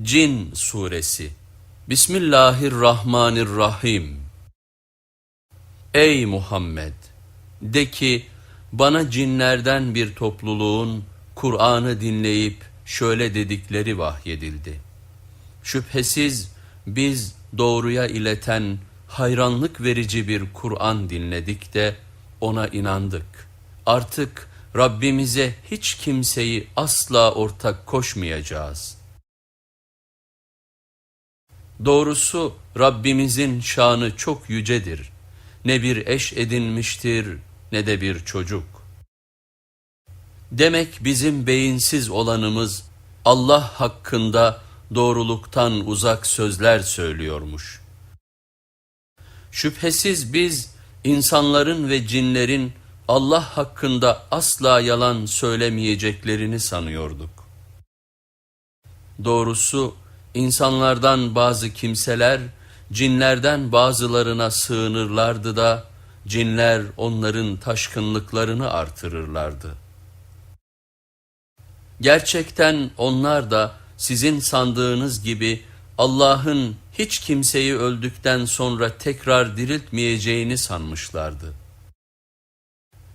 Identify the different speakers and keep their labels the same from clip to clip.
Speaker 1: Cin Suresi Bismillahirrahmanirrahim Ey Muhammed! De ki, bana cinlerden bir topluluğun Kur'an'ı dinleyip şöyle dedikleri vahyedildi. Şüphesiz biz doğruya ileten hayranlık verici bir Kur'an dinledik de ona inandık. Artık Rabbimize hiç kimseyi asla ortak koşmayacağız. Doğrusu Rabbimizin şanı çok yücedir. Ne bir eş edinmiştir ne de bir çocuk. Demek bizim beyinsiz olanımız Allah hakkında doğruluktan uzak sözler söylüyormuş. Şüphesiz biz insanların ve cinlerin Allah hakkında asla yalan söylemeyeceklerini sanıyorduk. Doğrusu insanlardan bazı kimseler cinlerden bazılarına sığınırlardı da cinler onların taşkınlıklarını artırırlardı. Gerçekten onlar da sizin sandığınız gibi Allah'ın hiç kimseyi öldükten sonra tekrar diriltmeyeceğini sanmışlardı.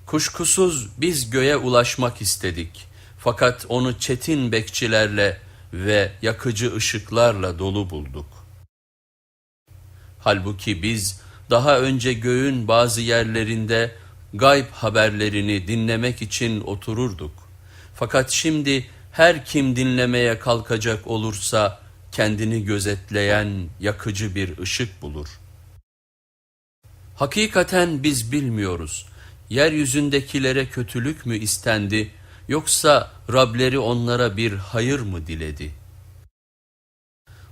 Speaker 1: Kuşkusuz biz göğe ulaşmak istedik fakat onu çetin bekçilerle ve yakıcı ışıklarla dolu bulduk. Halbuki biz daha önce göğün bazı yerlerinde gayb haberlerini dinlemek için otururduk. Fakat şimdi her kim dinlemeye kalkacak olursa kendini gözetleyen yakıcı bir ışık bulur. Hakikaten biz bilmiyoruz. Yeryüzündekilere kötülük mü istendi yoksa Rableri onlara bir hayır mı diledi?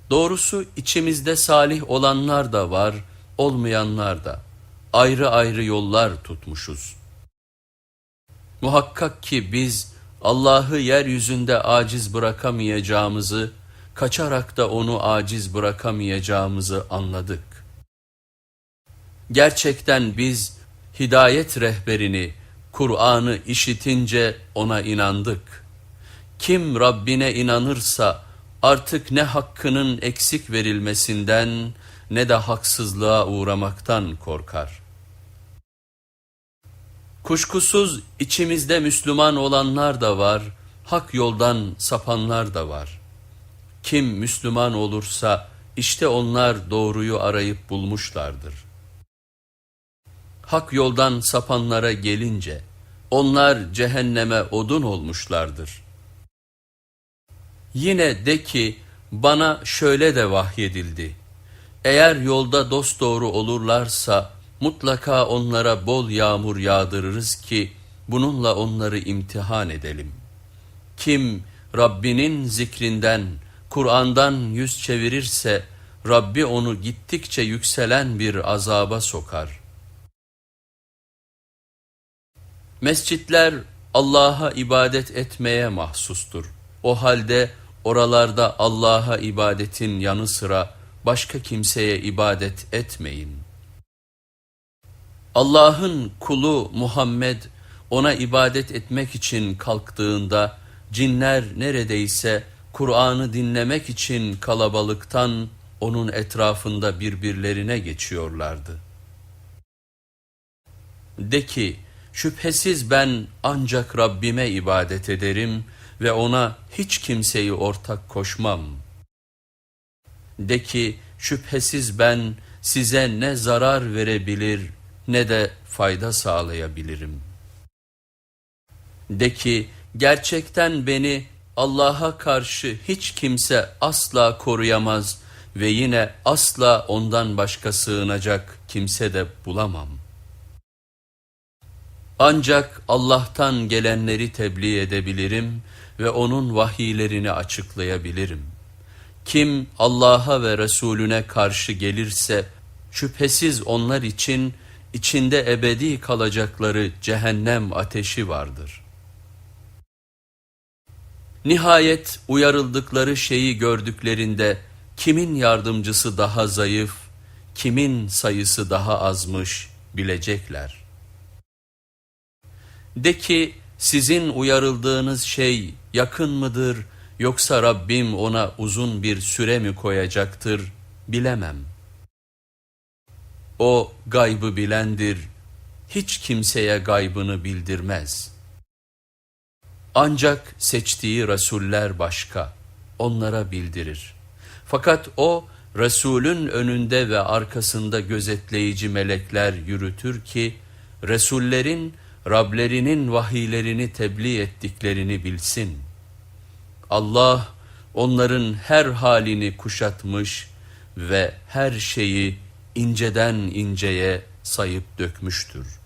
Speaker 1: Doğrusu içimizde salih olanlar da var, olmayanlar da. Ayrı ayrı yollar tutmuşuz. Muhakkak ki biz Allah'ı yeryüzünde aciz bırakamayacağımızı, kaçarak da onu aciz bırakamayacağımızı anladık. Gerçekten biz hidayet rehberini, Kur'an'ı işitince ona inandık. Kim Rabbine inanırsa artık ne hakkının eksik verilmesinden ne de haksızlığa uğramaktan korkar. Kuşkusuz içimizde Müslüman olanlar da var, hak yoldan sapanlar da var. Kim Müslüman olursa işte onlar doğruyu arayıp bulmuşlardır. Hak yoldan sapanlara gelince onlar cehenneme odun olmuşlardır. Yine de ki bana şöyle de vahyedildi. Eğer yolda dosdoğru olurlarsa mutlaka onlara bol yağmur yağdırırız ki bununla onları imtihan edelim. Kim Rabbinin zikrinden, Kur'an'dan yüz çevirirse Rabbi onu gittikçe yükselen bir azaba sokar. Mescitler Allah'a ibadet etmeye mahsustur. O halde oralarda Allah'a ibadetin yanı sıra başka kimseye ibadet etmeyin. Allah'ın kulu Muhammed ona ibadet etmek için kalktığında cinler neredeyse Kur'an'ı dinlemek için kalabalıktan onun etrafında birbirlerine geçiyorlardı. De ki şüphesiz ben ancak Rabbime ibadet ederim ve ona hiç kimseyi ortak koşmam. De ki şüphesiz ben size ne zarar verebilir ne de fayda sağlayabilirim. De ki gerçekten beni Allah'a karşı hiç kimse asla koruyamaz ve yine asla ondan başka sığınacak kimse de bulamam. Ancak Allah'tan gelenleri tebliğ edebilirim ve onun vahiylerini açıklayabilirim. Kim Allah'a ve Resulüne karşı gelirse şüphesiz onlar için içinde ebedi kalacakları cehennem ateşi vardır. Nihayet uyarıldıkları şeyi gördüklerinde kimin yardımcısı daha zayıf, kimin sayısı daha azmış bilecekler. De ki sizin uyarıldığınız şey yakın mıdır Yoksa Rabbim ona uzun bir süre mi koyacaktır bilemem. O gaybı bilendir, hiç kimseye gaybını bildirmez. Ancak seçtiği Resuller başka, onlara bildirir. Fakat o, Resulün önünde ve arkasında gözetleyici melekler yürütür ki, Resullerin Rablerinin vahiylerini tebliğ ettiklerini bilsin. Allah onların her halini kuşatmış ve her şeyi inceden inceye sayıp dökmüştür.''